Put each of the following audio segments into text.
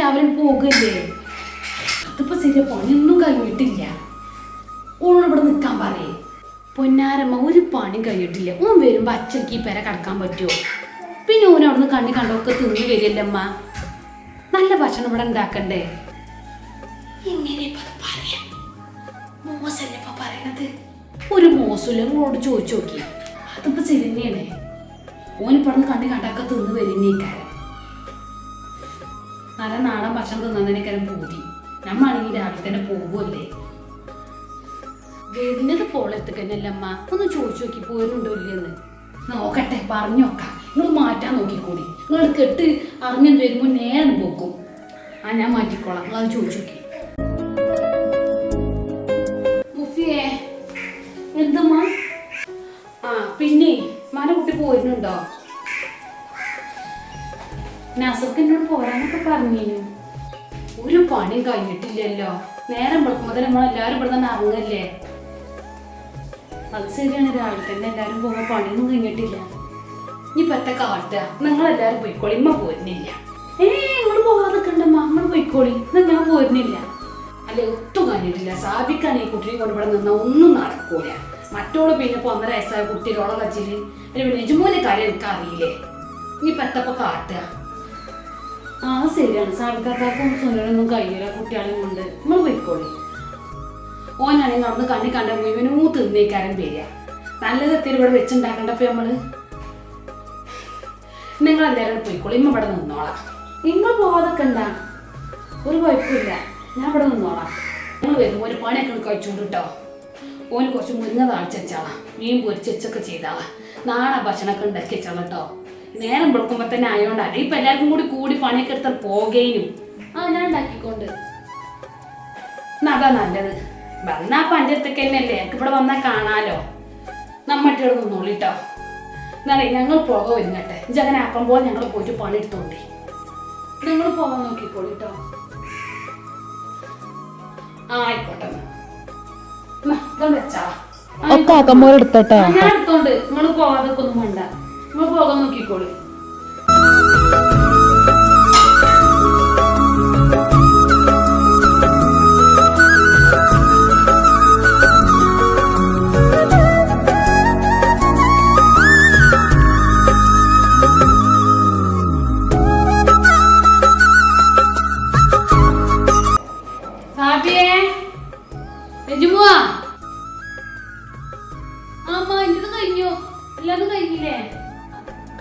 രാവിലെ പോകല്ലേ? അതിപ്പോ ശരിയാ പണിയൊന്നും കഴിഞ്ഞിട്ടില്ല. ഓളോട് ഇവിടെ നിൽക്കാൻ പറയേ. പൊന്നാരമ്മ ഒരു പണി കഴിഞ്ഞിട്ടില്ല. ഓൻ വരുമ്പോ അച്ഛക്ക് ഈ പെര കടക്കാൻ പറ്റുമോ പിന്നെ ഓൻ അവിടുന്ന് കണ്ണി കണ്ടൊക്കെ തിന്നു വരില്ലമ്മ. നല്ല ഭക്ഷണം ഇവിടെ ഉണ്ടാക്കണ്ടേ? പറയണത്? ഒരു മോശമില്ല നിങ്ങളോട് ചോദിച്ചു നോക്കി അതിപ്പോ ശരി തന്നെയാണ്. ഓനിപ്പടന്ന് കണ്ണി കണ്ടൊക്കെ തിന്നു വരുന്നേക്കാരം നല്ല നാടൻ ഭക്ഷണം തിന്നതിനേക്കാരം പൂതി. നമ്മാണെങ്കിൽ രാവിലെ തന്നെ പോകുമല്ലേ വരുന്നത് പോളെത്തുക്കന്നല്ലമ്മ ഒന്ന് ചോദിച്ചു നോക്കി പോരുന്നുണ്ടോ ഇല്ലെന്ന് നോക്കട്ടെ പറഞ്ഞു നോക്കാം. നിങ്ങൾ മാറ്റാൻ നോക്കിക്കൂടി. നിങ്ങൾ കെട്ട് അറിഞ്ഞു വരുമ്പോൾ നേരം പോക്കും. ആ ഞാൻ മാറ്റിക്കോളാം. നിങ്ങൾ അത് ചോദിച്ചു നോക്കി. മുഫിയേ എന്തമ്മ? ആ പിന്നെ മാന കുട്ടി പോരുന്നുണ്ടോ? നസർക്ക് എന്നോട് പോരാന്നൊക്കെ പറഞ്ഞു ഒരു പണിയും കഴിഞ്ഞിട്ടില്ലല്ലോ. നേരം വെളുക്കുമ്പോൾ തന്നെ നമ്മളെല്ലാവരും ഇവിടെ തന്നെ ഇറങ്ങല്ലേ? അത് ശരിയാണ്. രാവിലെ തന്നെ എല്ലാവരും പോകുമ്പോൾ പണിയൊന്നും കഴിഞ്ഞിട്ടില്ല. ഇനി പറ്റ കാട്ടുക നിങ്ങളെല്ലാവരും പോയിക്കോളി. ഇമ്മ പോരുന്നില്ല. ഏ നിങ്ങൾ പോവാതെ കണ്ടമ്മ നമ്മൾ പോയിക്കോളി. എന്നാ ഞാൻ പോരുന്നില്ല. അല്ലെ ഒട്ടും കഴിഞ്ഞിട്ടില്ല. സാബിക്കാണ് ഈ കുട്ടിയെ കൊണ്ട് ഇവിടെ ഒന്നും നടക്കൂല. മറ്റോൾ പിന്നെ ഇപ്പൊ ഒന്നര വയസ്സായ കുട്ടിയോളെ വച്ചിൽ പിന്നെ നിജുമോന്റെ കാര്യം എനിക്ക് അറിയില്ലേ ഇനി പറ്റപ്പൊ കാട്ടുക ആ ശരിയാണ്. സാബിക്കാർക്കും സുനൊന്നും കഴിയില്ല കുട്ടികളെയും കൊണ്ട് നമ്മൾ പോയിക്കോളി. ഓനാണെങ്കിൽ അവിടുന്ന് കണ്ണി കണ്ട മുഴുവനും തിന്നേക്കാരൻ പേര്. നല്ലത് എത്തിരി ഇവിടെ വെച്ചുണ്ടാക്കണ്ടപ്പോ നമ്മൾ? നിങ്ങൾ എന്തായാലും പോയിക്കോളി. ഇമ്മ ഇവിടെ നിന്നോളാം. നിങ്ങൾ പോവാതൊക്കെ ഉണ്ടാ ഒരു കുഴപ്പമില്ല. ഞാൻ ഇവിടെ നിന്നോളാം. നിങ്ങൾ വരുമ്പോൾ ഒരു പണിയൊക്കെ കഴിച്ചോണ്ട് കേട്ടോ ഓന് കുറച്ച് മുരിങ്ങ താഴ്ച വെച്ചാളാം. മീൻ പൊരിച്ചൊക്കെ ചെയ്താളാം. നാടൻ ഭക്ഷണമൊക്കെ ഉണ്ടാക്കി വെച്ചാളാം കേട്ടോ. നേരം വെളുക്കുമ്പോ തന്നെ ആയോണ്ടാണ് ഇപ്പൊ എല്ലാവർക്കും കൂടി കൂടി പണിയൊക്കെ എടുത്താൽ പോകേനും. ആ ഞാൻ ഉണ്ടാക്കിക്കൊണ്ട്. അതാ നല്ലത്. വന്നാ പന്റെ അടുത്തൊക്കെ തന്നെയല്ലേ? എനിക്ക് ഇവിടെ വന്നാൽ കാണാലോ. നമ്മട്ടിയോട് നിന്നോളിട്ടോ എന്നാലേ ഞങ്ങൾ പോക ഒരുങ്ങട്ടെ. ഇജ്ജ് അങ്ങനെ അപ്പം പോലെ ഞങ്ങൾ പോയിട്ട് പണി എടുത്തോണ്ടേ നിങ്ങൾ പോകാൻ നോക്കിക്കോളിട്ടോ ആ ആയിക്കോട്ടെ ഒക്കെ ആക്കമ്പോൾ എടുത്തോട്ടോ ഞാൻ എടുത്തോണ്ട്. നിങ്ങൾ പോകാതൊക്കെ ഒന്നും വേണ്ട. നിങ്ങൾ പോകാൻ നോക്കിക്കോളി സാബിയേ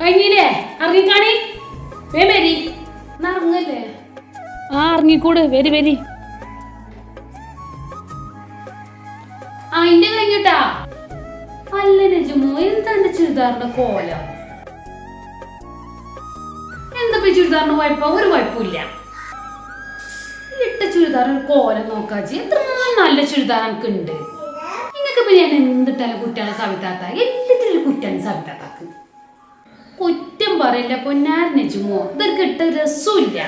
കഴിഞ്ഞില്ലേ? ഇറങ്ങിക്കാണി വേ ഇറങ്ങല്ലേ? ആ ഇറങ്ങിക്കൂട്. വരി വരി. ആ ഇന്റെ കഴിഞ്ഞിട്ടാ? അല്ല രജുമോ എന്താണ് ചുരിദാറിന്റെ കോല? എന്താ ചുരിദാറിന് കുഴപ്പം? ഒരു കുഴപ്പമില്ല. ഇട്ട ചുരിദാറിന് കോലം നോക്കാച്ചി എത്ര നല്ല ചുരിദാർ ഉണ്ട് നിങ്ങൾക്ക് പിന്നെ ഞാൻ എന്തിട്ടാലും കുട്ടികളെ സവിതാത്ത എല്ലാത്തിലും കുറ്റാണ് സവിതാത്താക്ക് കുറ്റം പറയില്ല. പൊന്നാരനെ ചുമോ ഇതൊക്കെ ഇട്ട രസമില്ല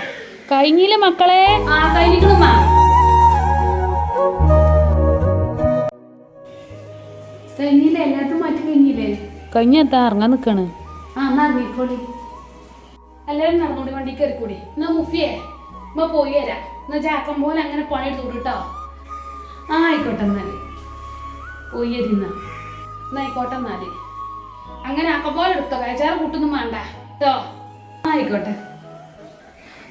കഴിഞ്ഞില്ല മക്കളെ? ആ കഴിഞ്ഞ കഴിഞ്ഞില്ലേ? എല്ലാത്തും മാറ്റി കഴിഞ്ഞില്ലേ? കഴിഞ്ഞെത്താ ഇറങ്ങാൻ നിക്കാണ്? ആ എന്നാ ഇറങ്ങിക്കോളി. എല്ലാവരും നടന്നോടി വണ്ടി കയറിക്കൂടി. എന്നാ മുഫിയേ ഉമ്മ പോയി തരാം എന്നാ ചാക്കം പോലെ അങ്ങനെ പണിയെടുത്തു കേട്ടോ ആ ആയിക്കോട്ടെ എന്നാൽ. പോയി തരുന്ന എന്നാ ആയിക്കോട്ടെ എന്നാൽ. അങ്ങനെ അക്കപോലെ പോലെ എടുത്തോ കയച്ചാറ് കൂട്ടൊന്നും വേണ്ട കേട്ടോ? ആയിക്കോട്ടെ.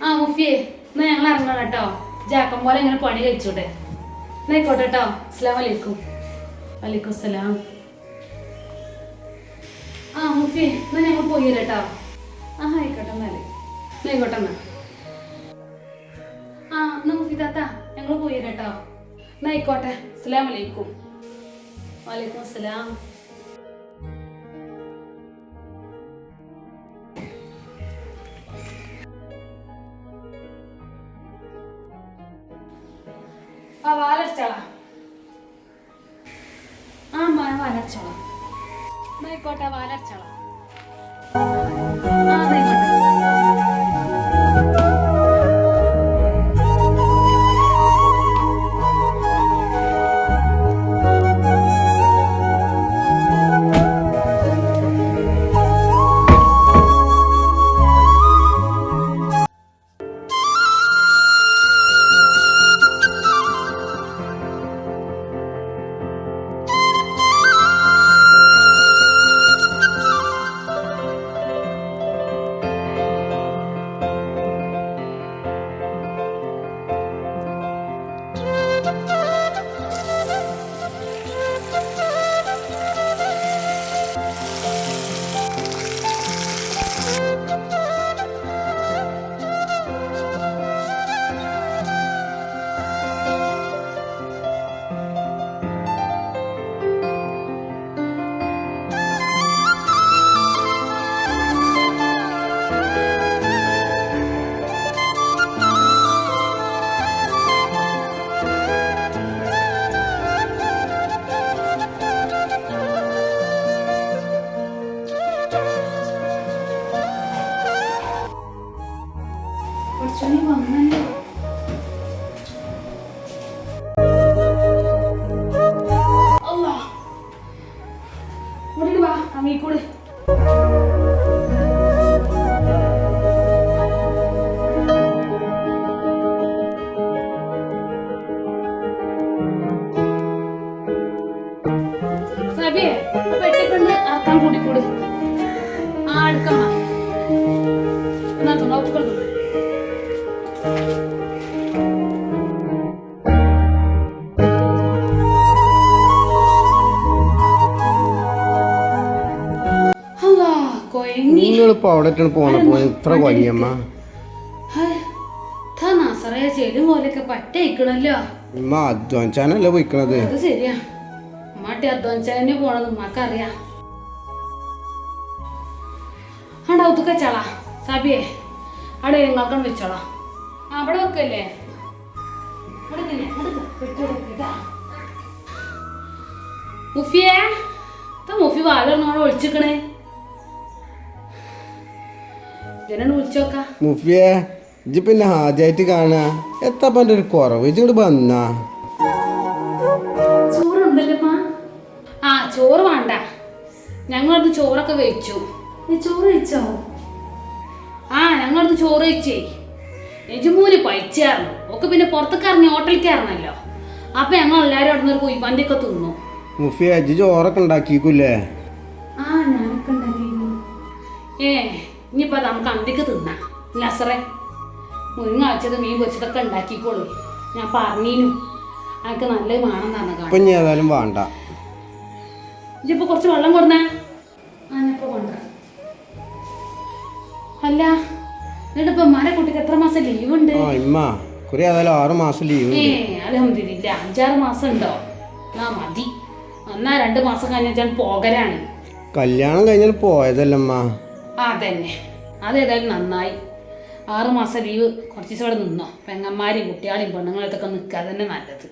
ആ മുഫിയെ എന്നാ ഞങ്ങൾ ഇറങ്ങണം കേട്ടോ. ജാക്കം പോലെ ഇങ്ങനെ പണി കഴിച്ചോട്ടെ എന്നായിക്കോട്ടെ കേട്ടോ. അസ്ലാം വലൈക്കും വലൈക്കും അസ്സലാം. ആ മുഫിയെ എന്നാ ഞങ്ങൾ പോയി കേട്ടോ. ആ ആയിക്കോട്ടെ എന്നാൽ. എന്നായിക്കോട്ടെ എന്നാ. ആ എന്നാ മുഫി താത്ത ഞങ്ങൾ പോയി കേട്ടോ. എന്നായിക്കോട്ടെ അസ്സലാം വലൈക്കും വലൈക്കും അസ്സലാം. ആ വാലടിച്ചാളാ. ആ മാ വാലടിച്ചോളാം. ആയിക്കോട്ടെ വാലടിച്ചോളാം. ആ സബിയെ പെട്ടിക്കൊണ്ട് ആക്കാൻ കൂടിക്കൂട്. ആ അടുക്കമ്മ എന്നാ നോക്കിക്കൊള്ളു നിങ്ങളിപ്പോ അവിടെ പോണ? പോയി ഇത്ര കൊയ്യമ്മ ചെലും പോലെയൊക്കെ പറ്റയിക്കണല്ലോ ഇമ്മ അധ്വാനിച്ചാനല്ലേ പോയിക്കണത്? അത് ശരിയാ. അമ്മാട്ടി അധ്വാനിച്ചതന്നെ പോണത് ഉമ്മക്കറിയാം. ആണ്ടാ ഒതുക്ക ചളാ. സാബിയെ അവിടെ നിങ്ങൾക്കും വെച്ചോളാം. അവിടെ വെക്കല്ലേ. മുഫിയേ മുഫി വാലൊന്നോടെ ഒളിച്ചിക്കണേ. മുഫിയെ ഇജ്ജ് പിന്നെ ആദ്യമായിട്ട് കാണാ എത്ര ഒരു കുറവ്? ഇജ്ജ് വന്നാ. ചോറുണ്ടല്ലമ്മ ആ ചോറ് വേണ്ട. ഞങ്ങളടുത്ത് ചോറൊക്കെ വെച്ചു നീ ചോറ് വെച്ചോ ആ ഞങ്ങളടുത്ത് ചോറ് വെച്ചേ യജുമൂന് പഴിച്ചായിരുന്നു ഒക്കെ പിന്നെ പുറത്തൊക്കെ ഇറങ്ങി ഹോട്ടലിൽ ഇറങ്ങല്ലോ അപ്പൊ ഞങ്ങൾ എല്ലാരും അവിടെ നിന്ന് കുയിപ്പാന്റെ ഒക്കെ തിന്നു ചോറൊക്കെ ഉണ്ടാക്കിക്കൂലേ ആ ഞാനൊക്കെ ഉണ്ടാക്കിയിരുന്നു ഏ ഇനിയിപ്പോ നമുക്ക് അന്തിക്ക് തിന്നാം. ലസറെ മുരിങ്ങ വെച്ചത് മീൻ വെച്ചതൊക്കെ ഉണ്ടാക്കിക്കോളൂ. ഞാൻ പറഞ്ഞീനു. അതൊക്കെ നല്ലത് ഇപ്പൊ ഇനി ഏതായാലും വേണ്ട. കുറച്ച് വെള്ളം കൊടുന്നേ? ഞാനിപ്പോ കൊണ്ട അല്ല മര കുട്ടിക്ക് എത്ര മാസം ലീവ് ഉണ്ട്? ആ ഇമ്മ കുറി ഏതായാലും ആറ് മാസം ലീവ് ഏ അലഹമില്ല അഞ്ചാറ് മാസം ഉണ്ടോ? ആ മതി. എന്നാ രണ്ട് മാസം കഴിഞ്ഞാൽ പോകലാണ്. കല്യാണം കഴിഞ്ഞാൽ പോയതല്ലമ്മ അതന്നെ. അതേതായാലും നന്നായി. ആറ് മാസം ലീവ് കുറച്ച് ദിവസം ഇവിടെ നിന്നോ. പെങ്ങന്മാരെയും കുട്ടികളെയും പെണ്ണുങ്ങളെത്തൊക്കെ നിൽക്കുക അതന്നെ നല്ലത്.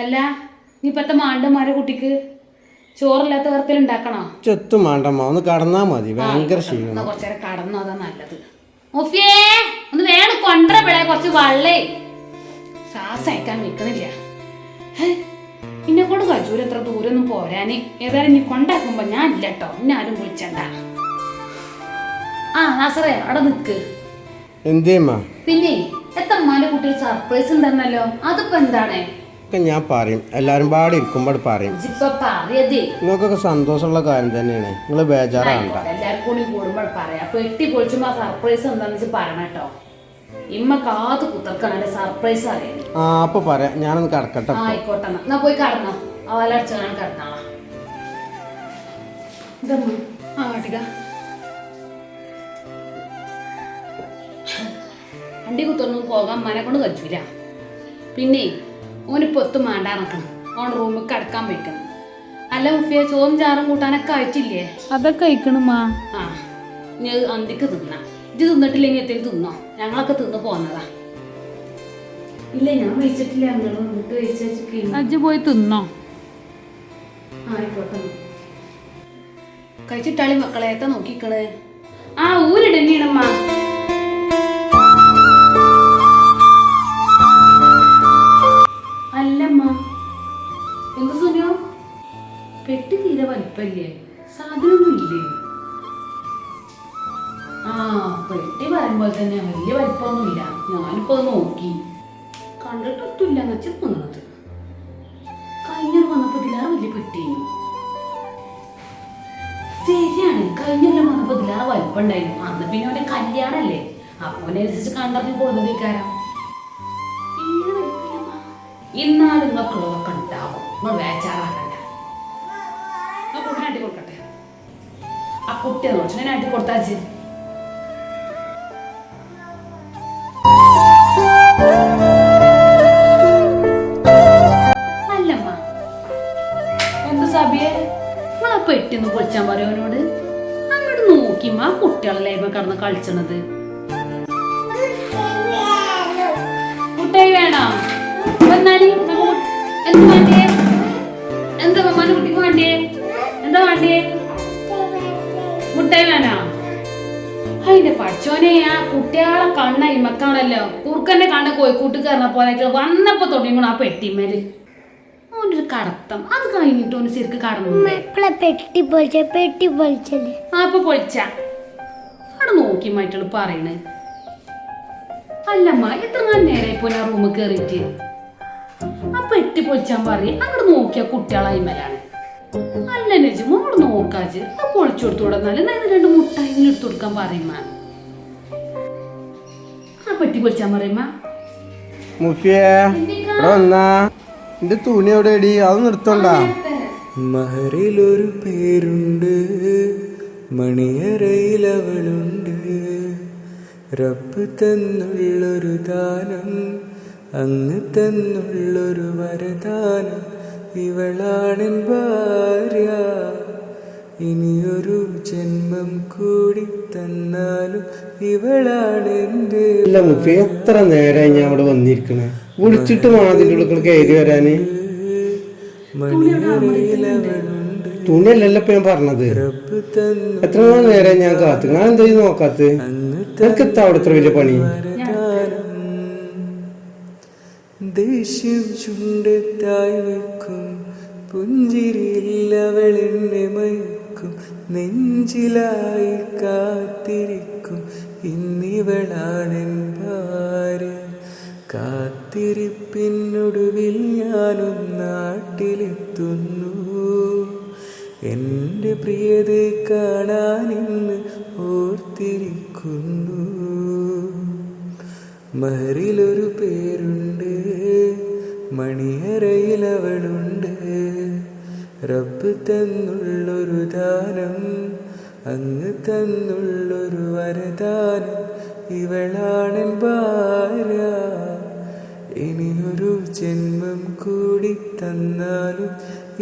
അല്ല നീ ഇപ്പത്തെ മാണ്ടന്മാരെ കുട്ടിക്ക് ചോറില്ലാത്ത വറുത്തൽ ഉണ്ടാക്കണോ? ചെത്തു മാണ്ടമ്മ ഒന്ന് കടന്നാ മതി. ഭയങ്കര ക്ഷീണം. കുറച്ചേരം കടന്നു അതാ നല്ലത്. മുഫിയേ ഒന്ന് വേണം കൊണ്ടര പിള്ളേ കുറച്ച് വള്ളേ. ശ്വാസം അയക്കാൻ നിൽക്കണില്ല എന്നെ കൊണ്ട് കജൂര് എത്ര ദൂരം ഒന്നും പോരാന്. ഏതായാലും നീ കൊണ്ടാക്കുമ്പോ ഞാൻ ഇല്ല കേട്ടോ എന്നെ ആരും വിളിച്ചണ്ട. ആ നാസറേ അവിടെ നിക്ക്. എന്തേമ്മ പിന്നെ എത്തമ്മാന്റെ കുട്ടിയിൽ സർപ്രൈസ് ഉണ്ടെന്നല്ലോ. അതിപ്പോ എന്താണ്? ഒക്കെ ഞാൻ പറയും. എല്ലാരും പാടി ഇരിക്കുമ്പോൾ പറയും. നിങ്ങൾക്കൊക്കെ സന്തോഷമുള്ള കാര്യം തന്നെയാണ്. നിങ്ങൾ ബേജാറാണ്ട കൂടി കൂടുമ്പോൾ പറയാം. പെട്ടി സർപ്രൈസ് എന്താണെന്ന് വെച്ച് പറയണം കേട്ടോ. ഇമ്മ കുത്തർക്കാണ് സർപ്രൈസ് ആ അപ്പൊ പറയാം. ഞാനൊന്ന് കടക്കട്ടെ ആയിക്കോട്ടെ എന്നാ. പോയി കടന്നോ. ആ വലടിച്ച ഞാൻ കിടന്നാളാ ഇതമ്മ ആ കാട്ടിക വണ്ടി കുത്തൊന്നും പോകാൻ മനെ കൊണ്ട് കഴിച്ചില്ല പിന്നെ ഓനിപ്പോ ഒത്തും മാണ്ടാ നടക്കണം ഓൺ റൂമിൽ കിടക്കാൻ വെക്കണം അല്ല ഉഫിയ ചോറും ചാറും കൂട്ടാനൊക്കെ ആയിട്ടില്ലേ? അതൊക്കെ അയക്കണമാ ആ ഞാൻ അന്തിക്ക് തിന്നാം. ഇത് തിന്നിട്ടില്ലെങ്കിൽ എത്തി തിന്നോ? ഞങ്ങളൊക്കെ തിന്ന് പോന്നതാ. ഇല്ല ഞാൻ വെച്ചിട്ടില്ല ഞങ്ങൾ വന്നിട്ട് അജ്ജ് പോയി തിന്നോ? ആയിക്കോട്ടെ. കഴിച്ചിട്ടാളി മക്കളെ എത്ത നോക്കിക്കണേ? ആ ഊരിടന്നീടമ്മ തീരെ വലിപ്പല്ലേ സാധനമൊന്നും ഇല്ലേ ആ പെട്ടി പറയുമ്പോൾ തന്നെ വലിയ വലിപ്പമൊന്നുമില്ല. ഞാനിപ്പോ നോക്കി നോക്കി. കണ്ടിട്ടൊട്ടുമില്ല വെച്ച് തോന്നുന്നത് കഴിഞ്ഞൊരു വന്നപ്പോ ഇതിലാ വലിയ പെട്ടി. ശരിയാണ് കഴിഞ്ഞെല്ലാം വന്നപ്പോ ഇതിലാ വലിപ്പം ഉണ്ടായിരുന്നു അന്ന് പിന്നെ അവന്റെ കല്യാണല്ലേ? അപ്പോനെ അനുസരിച്ച് കണ്ടറിഞ്ഞ് പോകുന്നത് കാരണം. ഇന്നാലും നിങ്ങൾക്കുള്ളതൊക്കെ ഉണ്ടാവും നിങ്ങൾ വേച്ചാറാക്കണ്ട ആ കുട്ടിയെ നോച്ചു ഞാൻ അടി കൊടുത്താച്ച് അല്ലമ്മ എന്ത് സബിയെ? നമ്മളെ പെട്ടിന്ന് പൊളിച്ചാൻ പറയോനോട് അങ്ങോട്ട് നോക്കിമ്മ ആ കുട്ടികളല്ലേ ഇമ്മ കടന്ന് കളിച്ചണത്. മുട്ടായി വേണോ? നമ്മ എന്ത് വേണ്ടേ? എന്താ മമ്മ കുട്ടിക്ക് വേണ്ടേ? എന്താ വേണ്ടേ? മുട്ടായി വേണോ അതിന്റെ പഠിച്ചോനെ ആ കുട്ടികളെ കണ്ണ ഇമക്കാണല്ലോ. കുറുക്കന്റെ കണ്ണ കോഴി കയറുന്ന പോലെ വന്നപ്പോ തുടങ്ങിക്കണം ആ പെട്ടിമേൽ അവന്റെ ഒരു കടത്തം. അത് കഴിഞ്ഞിട്ട് ഒന്ന് ശരിക്ക് കടന്നു പെട്ടി പൊളിച്ച പെട്ടി പൊളിച്ചത് ആ ഇപ്പൊ പൊളിച്ച. അവിടെ നോക്കി മാറ്റുള്ളൂ പറയണ്. അല്ലമ്മ എത്ര നേരെ ഇപ്പൊ ഞാൻ റൂമിൽ കയറിയിട്ട് ആ പെട്ടി പൊളിച്ചാൻ പറയും. അങ്ങോട്ട് നോക്കിയ കുട്ടികളായി മേലാണ് അല്ല നജു മോൾ നോക്കാച്ച്. ആ പൊളിച്ചു കൊടുത്തു കൊടുന്നാൽ ഇത് രണ്ട് മുട്ടായി എടുത്തു കൊടുക്കാൻ പറയുമ്മ ആ പെട്ടി പൊളിച്ചാൻ പറയുമ്മ മുഫിയേ വന്നാ. എന്റെ തുണി എവിടെ എടി അത് നിർത്തണ്ട. മഹറിലൊരു പേരുണ്ട് മണിയറയിലവളുണ്ട്. റബ്ബ് തന്നുള്ളൊരു ദാനം അങ്ങ് തന്നുള്ളൊരു വരദാനം ഇവളാണെൻ ഭാര്യ. ഇനിയൊരു ജന്മം കൂടി തന്നാലും ഇവളാണെന്റെ എത്ര നേരമായി ഞാൻ അവിടെ വന്നിരിക്കണേ? വിളിച്ചിട്ട് മാതിന്റെ ഉള്ളിൽ കയറി വരാന്. തുണിയല്ലല്ലോ ഇപ്പൊ ഞാൻ പറഞ്ഞത്. റബ്ബ് തന്നു എത്ര നേരം ഞാൻ കാത്തു? ഞാൻ എന്തായാലും നോക്കാത്ത? നിനക്ക് എത്താ അവിടെ ഇത്ര വലിയ പണി? ദേഷ്യം ചുണ്ടത്തായി വെക്കും എന്നെ മയക്കും. നെഞ്ചിലായി കാത്തിരിക്കും. ഇന്നിവളാണെൻ ഭാര്യ. കാത്തിരിപ്പിനൊടുവിൽ ഞാനും നാട്ടിലെത്തുന്നു. എന്റെ പ്രിയതെ കാണാൻ ഇന്ന് ഓർത്തിരിക്കുന്നു. മഹറിലൊരു പേരുണ്ട് മണിയറയിൽ അവളുണ്ട് റബ്ബ് തന്നുള്ളൊരു ദാനം അങ്ങ് തന്നുള്ളൊരു വരദാനം ഇവളാണൻ ഭാര്യ. ഇനിയൊരു ജന്മം കൂടി തന്നാലും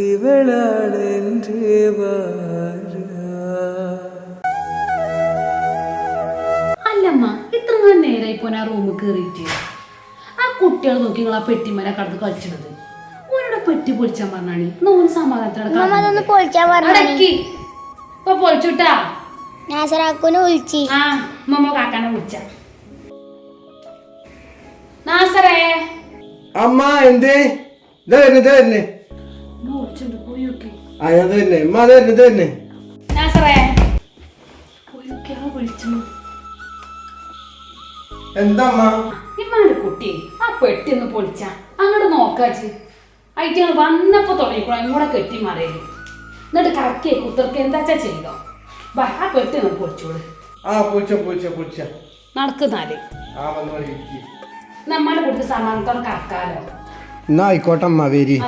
ഇവളാണ് എന്റെ ഭാര്യ. അല്ലമ്മ ഇത്ര നേരായി പോനാ റൂമ് കയറിയിട്ട് കുട്ടികൾ നോക്കി നിങ്ങൾ ആ പെട്ടിമേനെ കടന്ന് കളിച്ചത് ഓനോട് പെട്ടി പൊളിച്ചാൻ പറഞ്ഞാണി. നോന്ന് സമാധാനത്തോടെ ഇപ്പൊ പൊളിച്ചുട്ടാ. നാസറാക്കുനെ വിളിച്ച്. ആ മമ്മ കാക്കാനെ വിളിച്ച. നാസറേ. അമ്മ എന്തേ? ഇതാ വരുന്നേ ഇതാ വരുന്നേ. വിളിച്ചുണ്ട് പോയി നോക്കി. ആ ഞാൻ ഇത് വരുന്നേ. അമ്മ അത് വരുന്നേ ഇത് വരുന്നേ. നാസറേ. പോയി നോക്കി വിളിച്ചു എന്താ ഇമ്മാന്റെ കുട്ടി ആ പെട്ടിന്ന് പൊളിച്ച. അങ്ങോട്ട് നോക്കാച്ച് അയറ്റങ്ങൾ വന്നപ്പോ തുടങ്ങിക്കോളാം ഇങ്ങോടെ കെട്ടി മറിയൽ എന്നിട്ട് കറക്കേ കുത്തർക്ക് എന്താച്ചാ ചെയ്തോ? ബാ ആ പെട്ടിന്ന് പൊളിച്ചോളൂ. ആ പൊളിച്ച പൊളിച്ച പൊളിച്ച. നടക്കുന്നാൽ. നമ്മളെ കുട്ടി സമാനത്തോടെ കറക്കാലോ. എന്നാ ആയിക്കോട്ടെ അമ്മ വരി.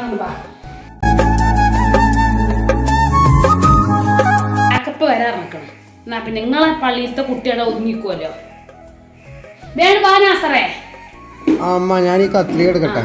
വരാൻ നിൽക്കണം എന്നാ പിന്നെ നിങ്ങളെ പള്ളിയിലത്തെ കുട്ടികളെ ഒതുങ്ങിക്കുമല്ലോ അമ്മ ഞാൻ ഈ കത്രിക എടുക്കട്ടെ.